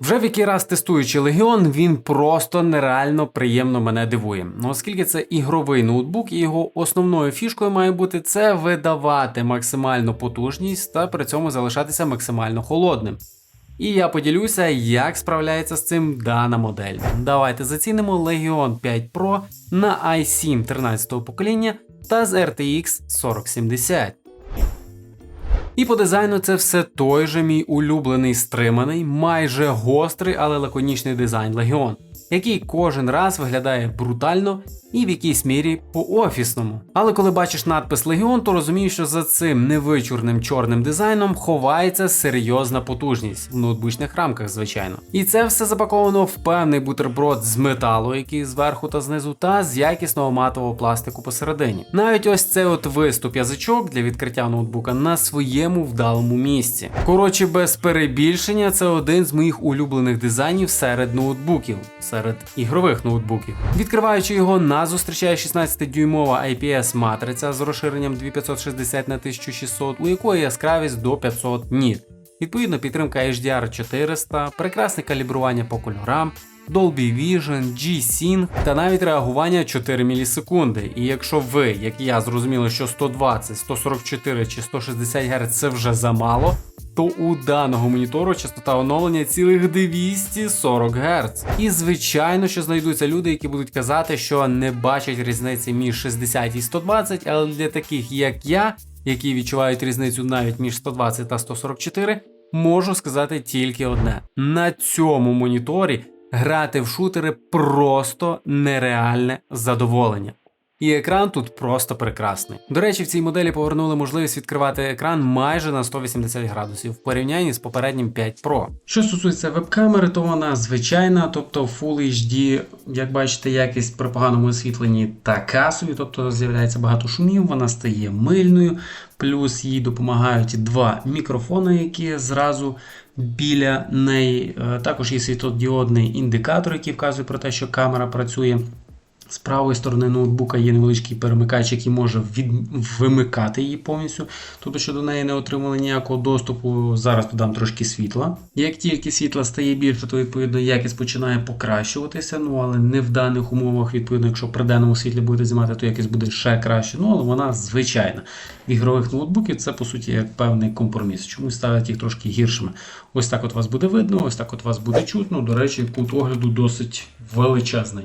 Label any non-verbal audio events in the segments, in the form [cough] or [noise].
Вже в який раз тестуючи Legion, він просто нереально приємно мене дивує. Ну, Оскільки це ігровий ноутбук, і його основною фішкою має бути це видавати максимальну потужність та при цьому залишатися максимально холодним. І я поділюся, як справляється з цим дана модель. Давайте зацінимо Legion 5 Pro на i7 13 го покоління та з RTX 4070. І по дизайну це все той же мій улюблений стриманий, майже гострий, але лаконічний дизайн Легіон, який кожен раз виглядає брутально і в якійсь мірі по-офісному. Але коли бачиш надпис Legion, то розумієш, що за цим невичурним чорним дизайном ховається серйозна потужність в ноутбучних рамках, звичайно. І це все запаковано в певний бутерброд з металу, який зверху та знизу, та з якісного матового пластику посередині. Навіть ось цей от виступ язичок для відкриття ноутбука на своєму вдалому місці. Коротше, без перебільшення, це один з моїх улюблених дизайнів серед ноутбуків, серед ігрових ноутбуків. Відкриваючи його, нас зустрічає 16-дюймова IPS матриця з розширенням 2560 на 1600, у якої яскравість до 500 ніт. Відповідно, підтримка HDR 400, прекрасне калібрування по кольорам. Dolby Vision, G-Sync та навіть реагування 4 мілісекунди. І якщо ви, як я, зрозуміли, що 120, 144 чи 160 Гц це вже замало, то у даного монітору частота оновлення цілих 240 Гц. І звичайно, що знайдуться люди, які будуть казати, що не бачать різниці між 60 і 120, але для таких як я, які відчувають різницю навіть між 120 та 144, можу сказати тільки одне: на цьому моніторі грати в шутери просто нереальне задоволення. І екран тут просто прекрасний. До речі, в цій моделі повернули можливість відкривати екран майже на 180 градусів в порівнянні з попереднім 5 Pro. Що стосується веб-камери, то вона звичайна, тобто Full HD, як бачите, якість при поганому освітленні така собі, тобто з'являється багато шумів, вона стає мильною, плюс їй допомагають два мікрофони, які зразу біля неї. Е, Також є світодіодний індикатор, який вказує про те, що камера працює. З правої сторони ноутбука є невеличкий перемикач, який може від... вимикати її повністю, тобто, що до неї не отримали ніякого доступу. Зараз додам трошки світла. Як тільки світла стає більше, то відповідно якість починає покращуватися. Ну але не в даних умовах, відповідно, якщо при денному світлі будете знімати, то якість буде ще краще. Ну але вона звичайна. В ігрових ноутбуків це по суті як певний компроміс. Чомусь ставлять їх трошки гіршими. Ось так от вас буде видно, ось так от вас буде чутно. До речі, кут огляду досить величезний.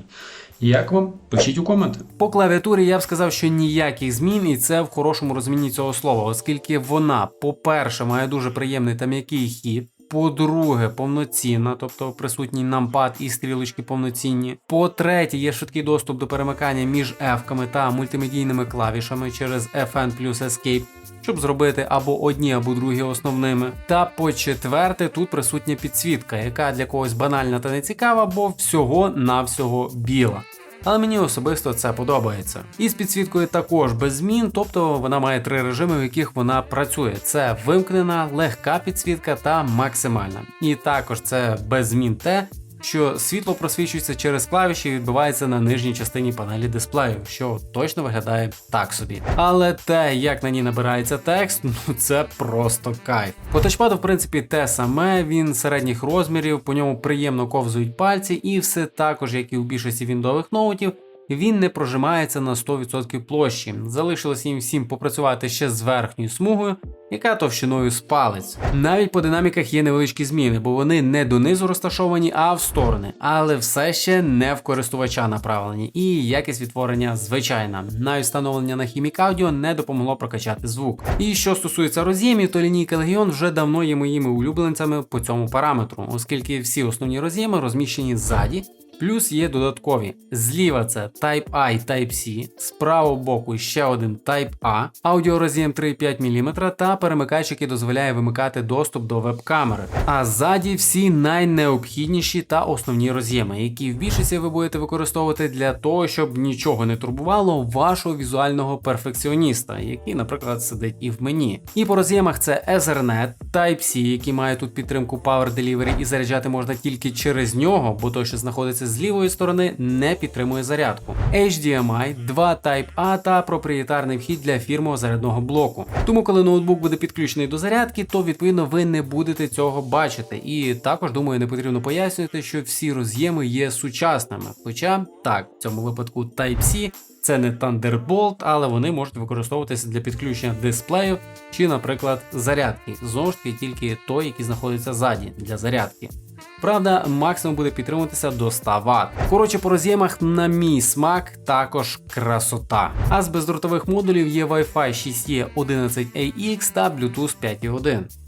Як вам? Пишіть у коменти. По клавіатурі я б сказав, що ніяких змін, і це в хорошому розумінні цього слова, оскільки вона, по-перше, має дуже приємний та м'який хід. По-друге, повноцінна, тобто присутній нампад і стрілочки повноцінні. По-третє, є швидкий доступ до перемикання між F-ками та мультимедійними клавішами через FN плюс Escape, щоб зробити або одні, або другі основними. Та по-четверте, тут присутня підсвітка, яка для когось банальна та не цікава, бо всього-навсього біла. Але мені особисто це подобається. І з підсвіткою також без змін, тобто вона має три режими, в яких вона працює: це вимкнена, легка підсвітка та максимальна. І також це без змін те, що світло просвічується через клавіші і відбивається на нижній частині панелі дисплею, що точно виглядає так собі. Але те, як на ній набирається текст, [laughs] ну це просто кайф. По тачпаду, в принципі, те саме, він середніх розмірів, по ньому приємно ковзують пальці, і все також, як і у більшості віндових ноутів. Він не прожимається на 100% площі. Залишилось їм всім попрацювати ще з верхньою смугою, яка товщиною з палець. Навіть по динаміках є невеличкі зміни, бо вони не донизу розташовані, а в сторони, але все ще не в користувача направлені. І якість відтворення звичайна. Навіть встановлення на Chimic Audio не допомогло прокачати звук. І що стосується роз'ємів, то лінійка Legion вже давно є моїми улюбленцями по цьому параметру, оскільки всі основні роз'єми розміщені ззаді. Плюс є додаткові. Зліва це Type-A і Type-C, з правого боку ще один Type-A, аудіороз'єм 3,5 мм та перемикач, який дозволяє вимикати доступ до веб-камери. А ззаді всі найнеобхідніші та основні роз'єми, які в більшості ви будете використовувати для того, щоб нічого не турбувало вашого візуального перфекціоніста, який, наприклад, сидить і в мені. І по роз'ємах це Ethernet, Type-C, який має тут підтримку Power Delivery і заряджати можна тільки через нього, бо той, що знаходиться з лівої сторони не підтримує зарядку. HDMI, 2 Type-A та проприєтарний вхід для фірмового зарядного блоку. Тому, коли ноутбук буде підключений до зарядки, то відповідно ви не будете цього бачити. І також думаю, не потрібно пояснювати, що всі роз'єми є сучасними. Хоча так, в цьому випадку Type-C це не Thunderbolt, але вони можуть використовуватися для підключення дисплею чи, наприклад, зарядки. Знову ж таки, тільки той, який знаходиться ззаді для зарядки. Правда, максимум буде підтримуватися до 100 Вт. Коротше, по роз'ємах, на мій смак, також красота. А з бездротових модулів є Wi-Fi 6E 11AX та Bluetooth 5.1.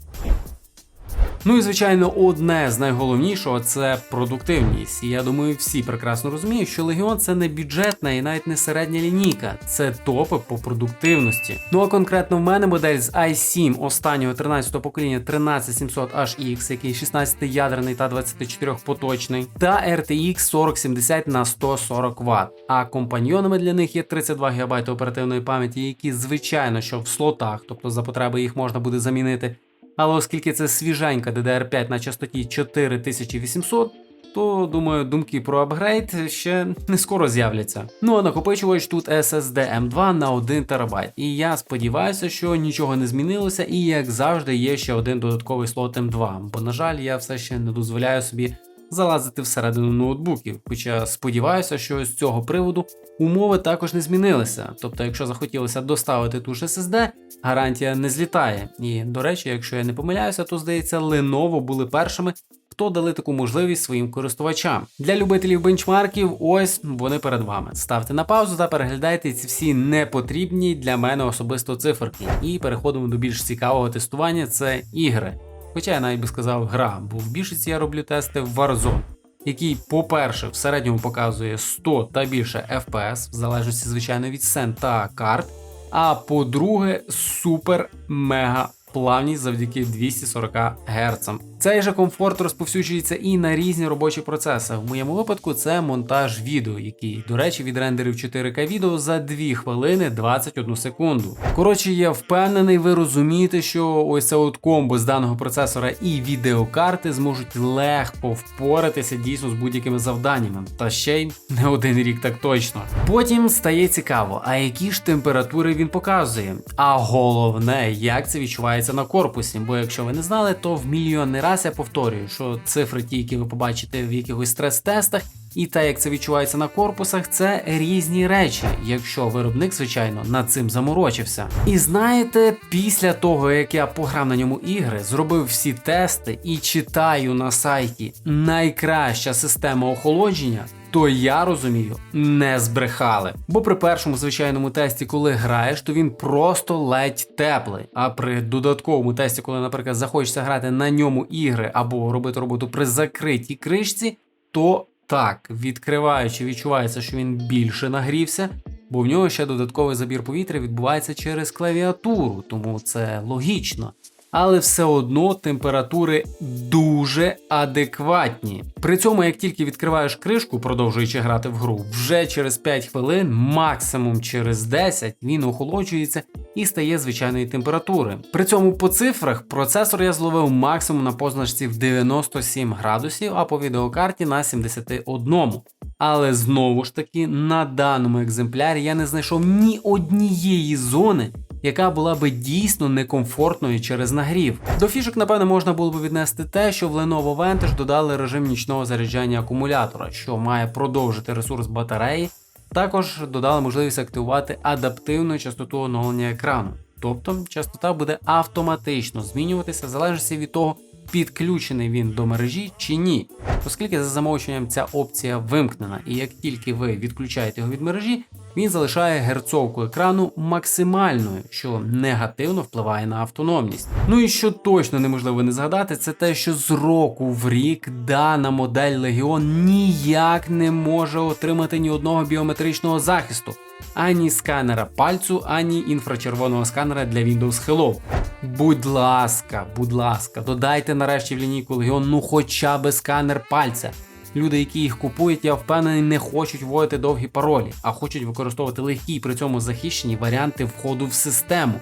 Ну і звичайно, одне з найголовнішого це продуктивність. І я думаю, всі прекрасно розуміють, що Legion це не бюджетна і навіть не середня лінійка, це топи по продуктивності. Ну а конкретно в мене модель з i7 останнього 13-го покоління 13700HX, який 16-ядерний та 24 поточний, та RTX 4070 на 140 Вт. А компаньйонами для них є 32 ГБ оперативної пам'яті, які звичайно що в слотах, тобто за потреби їх можна буде замінити. Але оскільки це свіженька DDR5 на частоті 4800, то думаю, думки про апгрейд ще не скоро з'являться. Ну а накопичувач тут SSD M2 на 1 ТБ. І я сподіваюся, що нічого не змінилося, і як завжди є ще один додатковий слот M2, бо, на жаль, я все ще не дозволяю собі залазити всередину ноутбуків. Хоча сподіваюся, що з цього приводу умови також не змінилися. Тобто, якщо захотілося доставити ту ж SSD, гарантія не злітає. І до речі, якщо я не помиляюся, то здається, Lenovo були першими. Хто дали таку можливість своїм користувачам для любителів бенчмарків? Ось вони перед вами. Ставте на паузу та переглядайте ці всі непотрібні для мене особисто циферки. І переходимо до більш цікавого тестування це ігри. Хоча я навіть би сказав гра, бо в більшості я роблю тести в Warzone, який, по-перше, в середньому показує 100 та більше FPS, в залежності, звичайно, від сцен та карт. А по-друге, супер мега плавність завдяки 240 Гц. Цей же комфорт розповсюджується і на різні робочі процеси. В моєму випадку це монтаж відео, який, до речі, відрендерив 4К відео за 2 хвилини 21 секунду. Коротше, я впевнений, ви розумієте, що ось це от комбо з даного процесора і відеокарти зможуть легко впоратися дійсно з будь-якими завданнями, та ще й не один рік так точно. Потім стає цікаво, а які ж температури він показує. А головне, як це відчувається на корпусі. Бо якщо ви не знали, то в мільйонний раз я повторюю, що цифри, ті, які ви побачите в якихось стрес-тестах, і те, як це відчувається на корпусах, це різні речі, якщо виробник, звичайно, над цим заморочився. І знаєте, після того, як я пограв на ньому ігри, зробив всі тести і читаю на сайті найкраща система охолодження. То я розумію, не збрехали. Бо при першому звичайному тесті, коли граєш, то він просто ледь теплий. А при додатковому тесті, коли, наприклад, захочеться грати на ньому ігри або робити роботу при закритій кришці, то так, відкриваючи, відчувається, що він більше нагрівся, бо в нього ще додатковий забір повітря відбувається через клавіатуру, тому це логічно але все одно температури дуже адекватні. При цьому, як тільки відкриваєш кришку, продовжуючи грати в гру, вже через 5 хвилин, максимум через 10, він охолоджується і стає звичайної температури. При цьому по цифрах процесор я зловив максимум на позначці в 97 градусів, а по відеокарті на 71. Але знову ж таки, на даному екземплярі я не знайшов ні однієї зони, яка була би дійсно некомфортною через нагрів. До фішок, напевно, можна було б віднести те, що в Lenovo Vantage додали режим нічного заряджання акумулятора, що має продовжити ресурс батареї. Також додали можливість активувати адаптивну частоту оновлення екрану. Тобто частота буде автоматично змінюватися в залежності від того, підключений він до мережі чи ні, оскільки за замовченням ця опція вимкнена, і як тільки ви відключаєте його від мережі, він залишає герцовку екрану максимальною, що негативно впливає на автономність. Ну і що точно неможливо не згадати, це те, що з року в рік дана модель Legion ніяк не може отримати ні одного біометричного захисту. Ані сканера пальцю, ані інфрачервоного сканера для Windows Hello. Будь ласка, будь ласка, додайте нарешті в лінійку Legion ну хоча би сканер пальця. Люди, які їх купують, я впевнений, не хочуть вводити довгі паролі, а хочуть використовувати легкі і при цьому захищені варіанти входу в систему.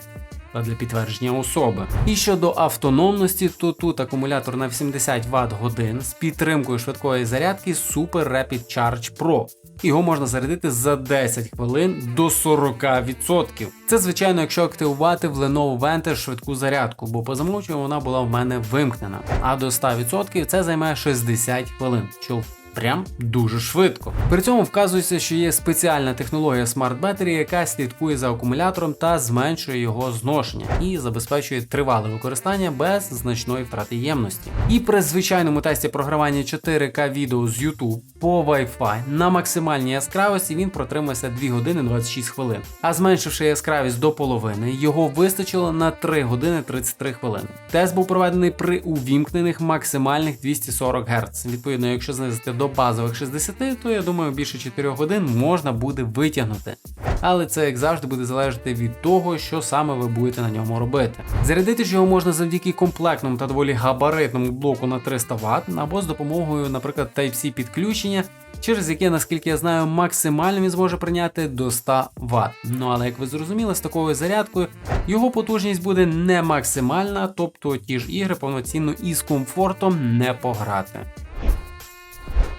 та для підтвердження особи. І щодо автономності, то тут акумулятор на 80 Вт годин з підтримкою швидкої зарядки Super Rapid Charge Pro. Його можна зарядити за 10 хвилин до 40%. Це звичайно, якщо активувати в Lenovo Vantage швидку зарядку, бо по замовченню вона була в мене вимкнена. А до 100% це займе 60 хвилин. Що Прям дуже швидко. При цьому вказується, що є спеціальна технологія Smart Battery, яка слідкує за акумулятором та зменшує його зношення і забезпечує тривале використання без значної втрати ємності. І при звичайному тесті програвання 4К відео з YouTube по Wi-Fi на максимальній яскравості він протримався 2 години 26 хвилин. А зменшивши яскравість до половини, його вистачило на 3 години 33 хвилини. Тест був проведений при увімкнених максимальних 240 Гц. Відповідно, якщо знизити до базових 60, то я думаю, більше 4 годин можна буде витягнути. Але це як завжди буде залежати від того, що саме ви будете на ньому робити. Зарядити ж його можна завдяки комплектному та доволі габаритному блоку на 300 Вт або з допомогою, наприклад, Type-C підключення. Через яке, наскільки я знаю, максимально він зможе прийняти до 100 Вт. Ну але як ви зрозуміли, з такою зарядкою його потужність буде не максимальна, тобто ті ж ігри повноцінно і з комфортом не пограти.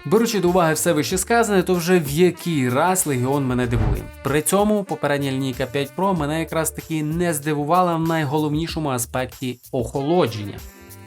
Беручи до уваги все вище сказане, то вже в який раз Легіон мене дивує. При цьому попередня лінійка 5 Pro мене якраз таки не здивувала в найголовнішому аспекті охолодження.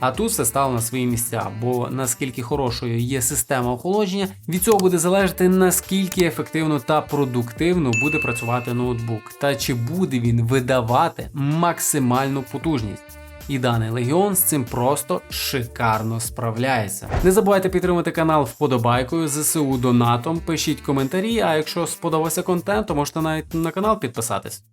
А тут все стало на свої місця, бо наскільки хорошою є система охолодження, від цього буде залежати наскільки ефективно та продуктивно буде працювати ноутбук, та чи буде він видавати максимальну потужність. І даний легіон з цим просто шикарно справляється. Не забувайте підтримати канал вподобайкою, ЗСУ донатом, пишіть коментарі, а якщо сподобався контент, то можете навіть на канал підписатись.